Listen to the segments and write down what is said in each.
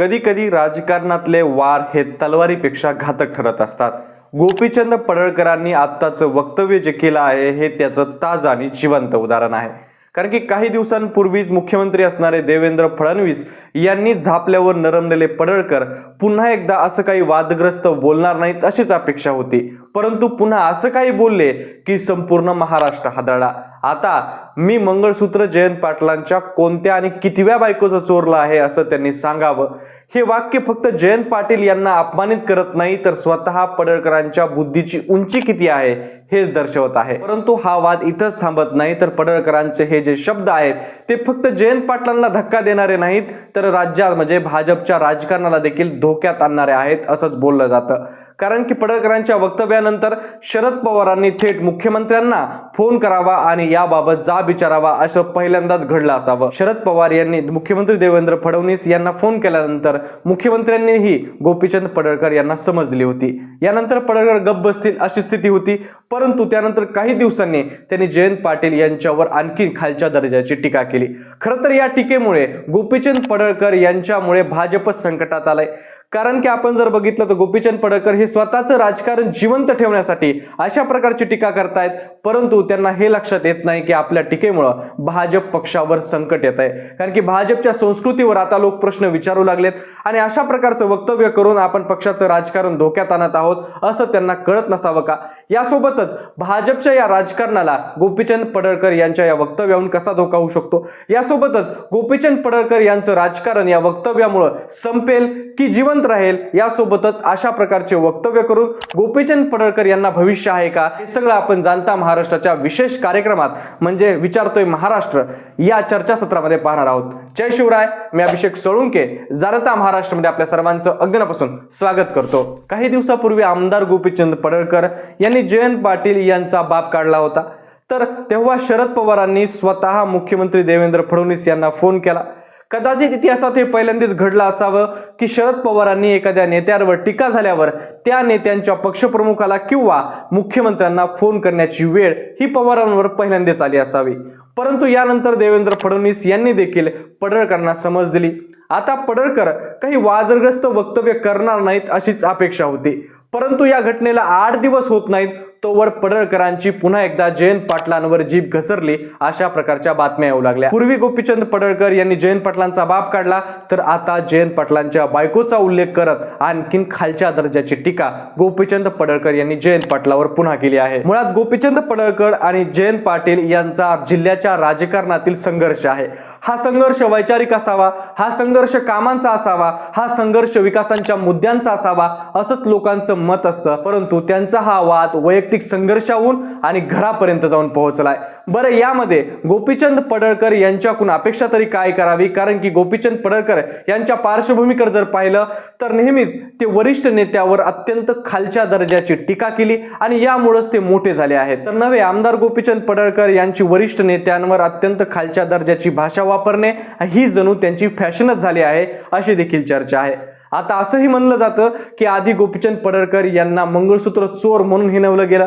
कधी कधी राजकारणातले वार हे तलवारीपेक्षा घातक ठरत असतात. गोपीचंद पडळकरांनी आत्ताचं वक्तव्य जे केलं आहे हे त्याचं ताज आणि जिवंत उदाहरण आहे. कारण की काही दिवसांपूर्वीच मुख्यमंत्री असणारे देवेंद्र फडणवीस यांनी झापल्यावर नरमलेले पडळकर पुन्हा एकदा असं काही वादग्रस्त बोलणार नाहीत अशीच अपेक्षा होती. परंतु पुन्हा असं काही बोलले की संपूर्ण महाराष्ट्र हादरला. आता मी मंगळसूत्र जयंत पाटलांच्या कोणत्या आणि कितव्या बायकोचं चोरलं आहे असं त्यांनी सांगावं? हे वाक्य फक्त जयंत पाटील यांना अपमानित करत नाही तर स्वतः पडळकरांच्या बुद्धीची उंची किती आहे हेच दर्शवत आहे. परंतु हा वाद इथंच थांबत नाही तर पडळकरांचे हे जे शब्द आहेत ते फक्त जयंत पाटलांना धक्का देणारे नाहीत तर राज्यात म्हणजे भाजपच्या राजकारणाला देखील धोक्यात आणणारे आहेत असंच बोललं जातं. कारण की पडळकरांच्या वक्तव्यानंतर शरद पवारांनी थेट मुख्यमंत्र्यांना फोन करावा आणि याबाबत जाब विचारावा असं पहिल्यांदाच घडलं असावं. शरद पवार यांनी मुख्यमंत्री देवेंद्र फडणवीस यांना फोन केल्यानंतर मुख्यमंत्र्यांनीही गोपीचंद पडळकर यांना समज दिली होती. यानंतर पडळकर गप्प बसतील अशी स्थिती होती परंतु त्यानंतर काही दिवसांनी त्यांनी जयंत पाटील यांच्यावर आणखी खालच्या दर्जाची टीका केली. खरं तर या टीकेमुळे गोपीचंद पडळकर यांच्यामुळे भाजपच संकटात आलंय. कारण की आपण जर बघितलं तर गोपीचंद पडळकर हे स्वतःचं राजकारण जिवंत ठेवण्यासाठी अशा प्रकारची टीका करतायत परंतु त्यांना हे लक्षात येत नाही की आपल्या टीकेमुळं भाजप पक्षावर संकट येत आहे कारण की भाजपच्या संस्कृतीवर आता लोक प्रश्न विचारू लागलेत आणि अशा प्रकारचं वक्तव्य करून आपण पक्षाचं राजकारण धोक्यात आणत आहोत असं त्यांना कळत नसावं का? यासोबतच भाजपच्या या राजकारणाला गोपीचंद पडळकर यांच्या या वक्तव्याहून कसा धोका होऊ शकतो? यासोबतच गोपीचंद पडळकर यांचं राजकारण या वक्तव्यामुळं संपेल की जीवन जिवंत राहील यासोबतच अशा प्रकारचे वक्तव्य करून गोपीचंद पडळकर यांना भविष्य आहे का हे सगळं आपण जाणता महाराष्ट्राच्या विशेष कार्यक्रमात म्हणजे विचारतोय महाराष्ट्र या चर्चासत्रामध्ये पाहणार आहोत. जय शिवराय मी अभिषेक सोळुंके जाणता महाराष्ट्रामध्ये आपल्या सर्वांचं अग्नपासून स्वागत करतो. काही दिवसापूर्वी आमदार गोपीचंद पडळकर यांनी जयंत पाटील यांचा बाप काढला होता. तर तेव्हा शरद पवारांनी स्वतः मुख्यमंत्री देवेंद्र फडणवीस यांना फोन केला. कदाचित इतिहासात हे पहिल्यांदाच घडलं असावं की शरद पवारांनी एखाद्या नेत्यावर टीका झाल्यावर त्या नेत्यांच्या पक्षप्रमुखाला किंवा मुख्यमंत्र्यांना फोन करण्याची वेळ ही पवारांवर पहिल्यांदाच आली असावी. परंतु यानंतर देवेंद्र फडणवीस यांनी देखील पडळकरांना समज दिली. आता पडळकर काही वादग्रस्त वक्तव्य करणार नाहीत अशीच अपेक्षा होती. परंतु या घटनेला आठ दिवस होत नाहीत तोवर पडळकरांची पुन्हा एकदा जयंत पाटलांवर जीभ घसरली अशा प्रकारच्या बातम्या येऊ लागल्या. पूर्वी गोपीचंद पडळकर यांनी जयंत पाटलांचा बाप काढला तर आता जयंत पाटलांच्या बायकोचा उल्लेख करत आणखीन खालच्या दर्जाची टीका गोपीचंद पडळकर यांनी जयंत पाटलावर पुन्हा केली आहे. मुळात गोपीचंद पडळकर आणि जयंत पाटील यांचा जिल्ह्याच्या राजकारणातील संघर्ष आहे. हा संघर्ष वैचारिक असावा हा संघर्ष कामांचा असावा हा संघर्ष विकासांच्या मुद्द्यांचा असावा असंच लोकांचं मत असतं. परंतु त्यांचा हा वाद वैयक्तिक संघर्षाहून आणि घरापर्यंत जाऊन पोहोचलाय. बरं यामध्ये गोपीचंद पडळकर यांच्याकडून अपेक्षा तरी काय करावी? कारण की गोपीचंद पडळकर यांच्या पार्श्वभूमीकडे जर पाहिलं तर नेहमीच ते वरिष्ठ नेत्यावर अत्यंत खालच्या दर्जाची टीका केली आणि यामुळेच ते मोठे झाले आहेत. तर नव्हे आमदार गोपीचंद पडळकर यांची वरिष्ठ नेत्यांवर अत्यंत खालच्या दर्जाची भाषा वापरणे ही जणू त्यांची फॅशनच झाली आहे अशी देखील चर्चा आहे. आता असंही म्हणलं जातं की आधी गोपीचंद पडळकर यांना मंगळसूत्र चोर म्हणून हिनवलं गेलं.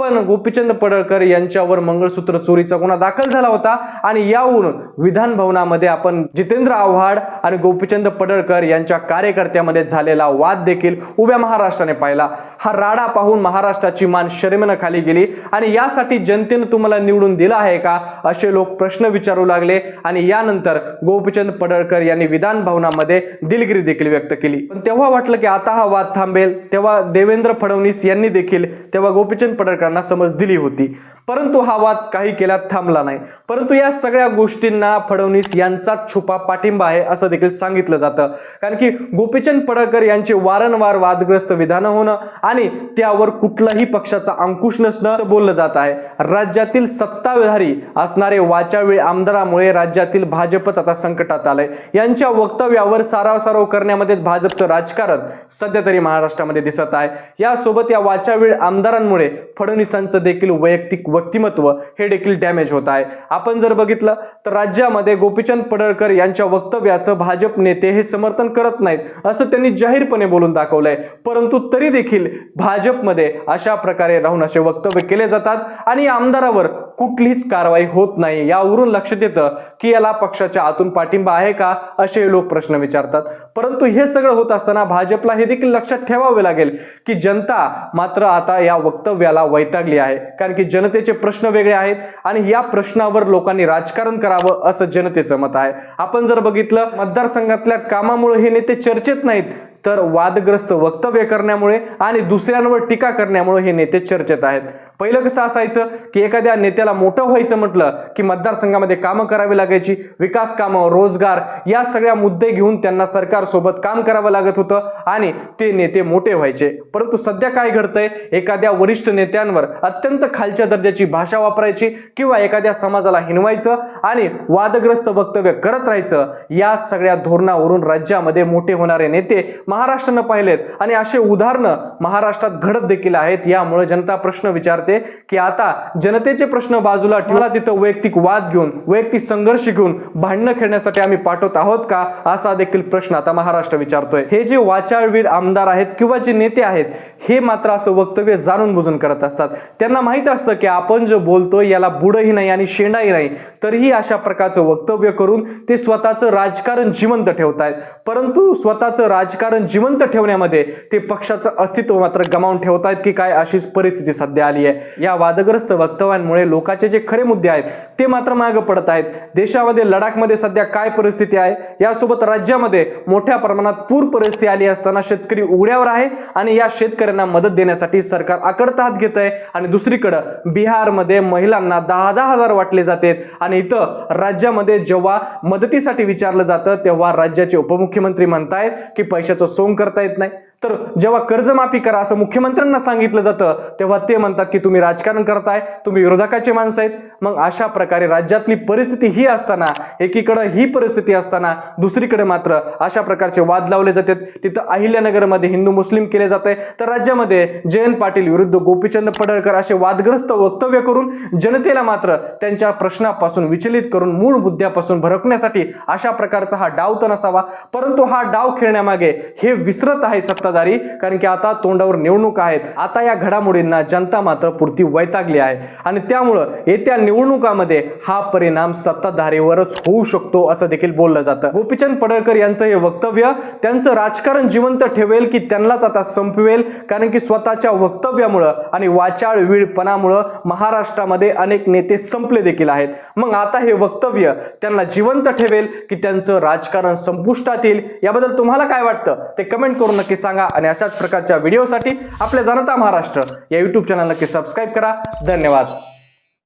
पण गोपीचंद पडळकर यांच्यावर मंगळसूत्र चोरीचा गुन्हा दाखल झाला होता आणि यावरून विधान भवनामध्ये आपण जितेंद्र आव्हाड आणि गोपीचंद पडळकर यांच्या कार्यकर्त्यामध्ये झालेला वाद देखील उभ्या महाराष्ट्राने पाहिला. हा राडा पाहून महाराष्ट्राची मान शरमेनं खाली गेली. आणि यासाठी जनतेनं तुम्हाला निवडून दिलं आहे का? असे लोक प्रश्न विचारू लागले. आणि यानंतर गोपीचंद पडळकर यांनी विधान भवनामध्ये दिलगिरी देखील व्यक्त केली. पण तेव्हा वाटलं की आता हा वाद थांबेल. तेव्हा देवेंद्र फडणवीस यांनी देखील तेव्हा गोपीचंद पडळकरांना समज दिली होती. परंतु हा वाद काही केला थांबला नाही. परंतु या सगळ्या गोष्टींना फडणवीस यांचाच छुपा पाठिंबा आहे असं देखील सांगितलं जातं. कारण की गोपीचंद पडळकर यांचे वारंवार वादग्रस्त विधानं होणं आणि त्यावर कुठलाही पक्षाचा अंकुश नसणं बोललं जात आहे. राज्यातील सत्ताधारी असणारे वाचावेळी आमदारामुळे राज्यातील भाजपच आता संकटात आलंय. यांच्या वक्तव्यावर साराव साराव करण्यामध्ये भाजपचं राजकारण सध्या तरी महाराष्ट्रामध्ये दिसत आहे. यासोबत या वाचावेळ आमदारांमुळे फडणवीसांचं देखील वैयक्तिक व्यक्तिमत्व हे देखील डॅमेज होत आहे. आपण जर बघितलं तर राज्यामध्ये गोपीचंद पडळकर यांच्या वक्तव्याचं भाजप नेते हे समर्थन करत नाहीत असं त्यांनी जाहीरपणे बोलून दाखवलंय. परंतु तरी देखील भाजपमध्ये अशा प्रकारे राहून असे वक्तव्य केले जातात आणि आमदारावर कुठलीच कारवाई होत नाही. यावरून लक्षात येतं की याला पक्षाच्या आतून पाठिंबा आहे का असे लोक प्रश्न विचारतात. परंतु हे सगळं होत असताना भाजपला हे देखील लक्षात ठेवावे लागेल की जनता मात्र आता या वक्तव्याला वैतागली आहे. कारण की जनतेचे प्रश्न वेगळे आहेत आणि या प्रश्नावर लोकांनी राजकारण करावं असं जनतेचं मत आहे. आपण जर बघितलं मतदारसंघातल्या कामामुळे हे नेते चर्चेत नाहीत तर वादग्रस्त वक्तव्य करण्यामुळे आणि दुसऱ्यांवर टीका करण्यामुळे हे नेते चर्चेत आहेत. पहिलं कसं असायचं की एखाद्या नेत्याला मोठं व्हायचं म्हटलं की मतदारसंघामध्ये कामं करावी लागायची विकास कामं रोजगार या सगळ्या मुद्दे घेऊन त्यांना सरकारसोबत काम करावं लागत होतं आणि ते नेते मोठे व्हायचे. परंतु सध्या काय घडतंय? एखाद्या वरिष्ठ नेत्यांवर अत्यंत खालच्या दर्जाची भाषा वापरायची किंवा एखाद्या समाजाला हिनवायचं आणि वादग्रस्त वक्तव्य करत राहायचं या सगळ्या धोरणावरून राज्यामध्ये मोठे होणारे नेते महाराष्ट्रानं पाहिलेत. आणि असे उदाहरणं महाराष्ट्रात घडत देखील आहेत यामुळे जनता प्रश्न विचारते. की आता जनतेचे प्रश्न बाजूला ठेवला तिथं वैयक्तिक वाद घेऊन वैयक्तिक संघर्ष घेऊन भांडणं खेळण्यासाठी आम्ही पाठवत आहोत का? असा देखील प्रश्न आता महाराष्ट्र विचारतोय. हे जे वाचाळवीर आमदार आहेत किंवा जे नेते आहेत हे मात्र असं वक्तव्य जाणून बुजून करत असतात. त्यांना माहीत असतं की आपण जे बोलतोय याला बुडही नाही आणि शेंडाही नाही. तरीही अशा प्रकारचं वक्तव्य करून ते स्वतःचं राजकारण जिवंत ठेवतायत. परंतु स्वतःचं राजकारण जिवंत ठेवण्यामध्ये ते पक्षाचं अस्तित्व मात्र गमावून ठेवत आहेत की काय अशीच परिस्थिती सध्या आली आहे. या वादग्रस्त वक्तव्यांमुळे लोकांचे जे खरे मुद्दे आहेत ते मात्र मागे पडत आहेत. देशामध्ये लडाखमध्ये सध्या काय परिस्थिती आहे? यासोबत राज्यामध्ये मोठ्या प्रमाणात पूर परिस्थिती आली असताना शेतकरी उघड्यावर आहे आणि या शेतकऱ्यांना मदत देण्यासाठी सरकार आकडता हात घेत आहे आणि दुसरीकडं बिहारमध्ये महिलांना दहा दहा हजार वाटले जातात. आणि इथं राज्यामध्ये जेव्हा मदतीसाठी विचारलं जातं तेव्हा राज्याचे उपमुख्यमंत्री म्हणतायत की पैशाचं सोंग करता येत नाही. तर जेव्हा कर्जमाफी करा असं मुख्यमंत्र्यांना सांगितलं जातं तेव्हा ते म्हणतात की तुम्ही राजकारण करताय तुम्ही विरोधकाचे माणसं आहेत. मग अशा प्रकारे राज्यातली परिस्थिती ही असताना एकीकडे ही परिस्थिती असताना दुसरीकडे मात्र अशा प्रकारचे वाद लावले जातात. तिथं अहिल्यानगरमध्ये हिंदू मुस्लिम केले जाते तर राज्यामध्ये जयंत पाटील विरुद्ध गोपीचंद पडळकर असे वादग्रस्त वक्तव्य करून जनतेला मात्र त्यांच्या प्रश्नापासून विचलित करून मूळ मुद्द्यापासून भरकण्यासाठी अशा प्रकारचा हा डाव तर नसावा. परंतु हा डाव खेळण्यामागे हे विसरत आहे सत्ताधारी कारण की आता तोंडावर निवडणूक आहेत. आता या घडामोडींना जनता मात्र पुरती वैतागली आहे. आणि त्यामुळं येत्या निवडणुकामध्ये हा परिणाम सत्ताधारीवरच होऊ शकतो असं देखील बोललं जातं. गोपीचंद पडळकर यांचं हे वक्तव्य त्यांचं राजकारण जिवंत ठेवेल की त्यांनाच आता संपवेल? कारण की स्वतःच्या वक्तव्यामुळं आणि वाचाळ वीळपणामुळं महाराष्ट्रामध्ये अनेक नेते संपले देखील आहेत. मग आता हे वक्तव्य त्यांना जिवंत ठेवेल की त्यांचं राजकारण संपुष्टात येईल? याबद्दल तुम्हाला काय वाटतं? ते कमेंट करून नक्की सांगा आणि अशाच प्रकारच्या व्हिडिओसाठी आपल्या जनता महाराष्ट्र या यूट्यूब चॅनल नक्की सबस्क्राईब करा. धन्यवाद.